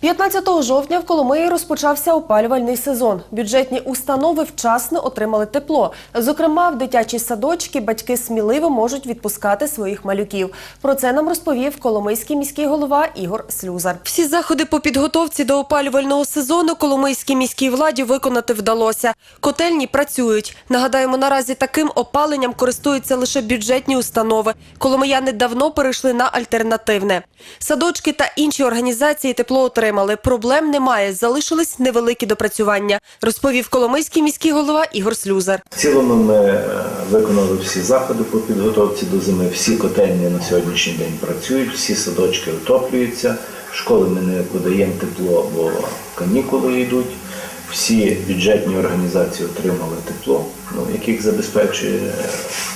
15 жовтня в Коломиї розпочався опалювальний сезон. Бюджетні установи вчасно отримали тепло. Зокрема, в дитячі садочки батьки сміливо можуть відпускати своїх малюків. Про це нам розповів Коломийський міський голова Ігор Слюзар. Всі заходи по підготовці до опалювального сезону Коломийській міській владі виконати вдалося. Котельні працюють. Нагадаємо, наразі таким опаленням користуються лише бюджетні установи. Коломияни давно перейшли на альтернативне. Садочки та інші організації тепло отримали. Проблем немає. Залишились невеликі допрацювання, розповів Коломийський міський голова Ігор Слюзар. В цілому ми е, виконали всі заходи по підготовці до зими. Всі котельні на сьогоднішній день працюють, всі садочки отоплюються. Школи ми не подаємо тепло, бо канікули йдуть. Всі бюджетні організації отримали тепло, ну, яких забезпечує е,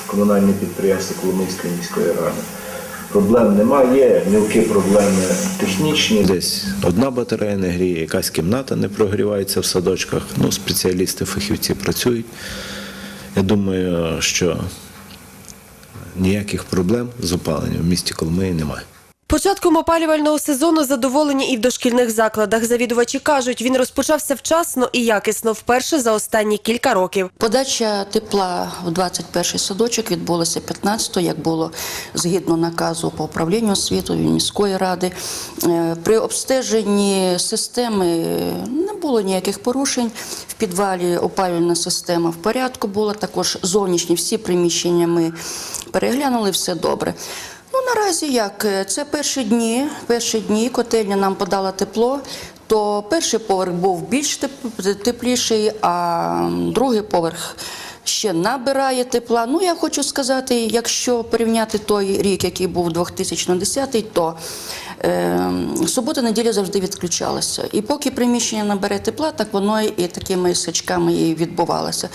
комунальне підприємство Коломийської міської ради. Проблем немає, є мілкі проблеми технічні. Десь одна батарея не гріє, якась кімната не прогрівається в садочках. Ну, спеціалісти, фахівці працюють. Я думаю, що ніяких проблем з опаленням в місті Коломиї немає. Початком опалювального сезону задоволені і в дошкільних закладах. Завідувачі кажуть, він розпочався вчасно і якісно вперше за останні кілька років. Подача тепла в 21-й садочок відбулася 15-го, як було згідно наказу по управлінню освітою міської ради. Е, При обстеженні системи не було ніяких порушень. В підвалі опалювальна система в порядку була. Також зовнішні всі приміщення ми переглянули, все добре. Ну наразі як е, це перші дні. Перші дні котельня нам подала тепло. То перший поверх був більш тепліший, а другий поверх ще набирає тепла. Ну я хочу сказати, якщо порівняти той рік, який був 2010, то е, субота, неділя завжди відключалася. І поки приміщення набере тепла, так воно і такими сачками і відбувалося.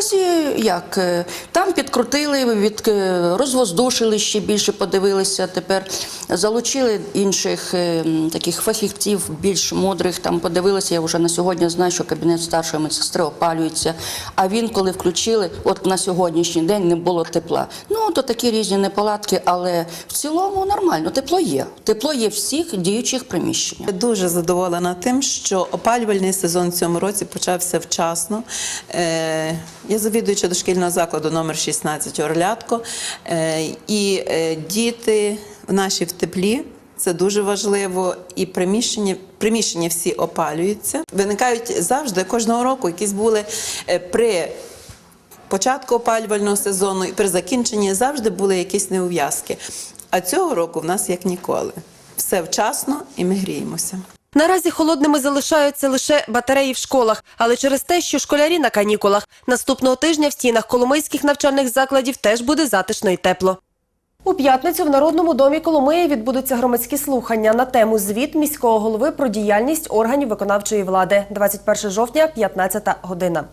Наразі як е, там підкрутили, від е, розвоздушили ще більше, подивилися. Тепер залучили інших е, таких фахівців, більш мудрих. Там подивилися. Я вже на сьогодні знаю, що кабінет старшої медсестри опалюється. А він, коли включили, от на сьогоднішній день не було тепла. Ну то такі різні неполадки, але в цілому нормально. Тепло є. Тепло є всіх діючих приміщеннях. Дуже задоволена тим, що опалювальний сезон в цьому році почався вчасно. Я завідуюча дошкільного закладу номер 16 Орлятко. Е, І е, діти наші в теплі. Це дуже важливо, і приміщення, приміщення всі опалюються. Виникають завжди кожного року якісь були е, при початку опалювального сезону і при закінченні завжди були якісь неув'язки. А цього року в нас як ніколи. Все вчасно і ми гріємося. Наразі холодними залишаються лише батареї в школах, але через те, що школярі на канікулах. Наступного тижня в стінах коломийських навчальних закладів теж буде затишно і тепло. У п'ятницю в Народному домі Коломиї відбудуться громадські слухання на тему звіт міського голови про діяльність органів виконавчої влади. 21 жовтня, 15 година.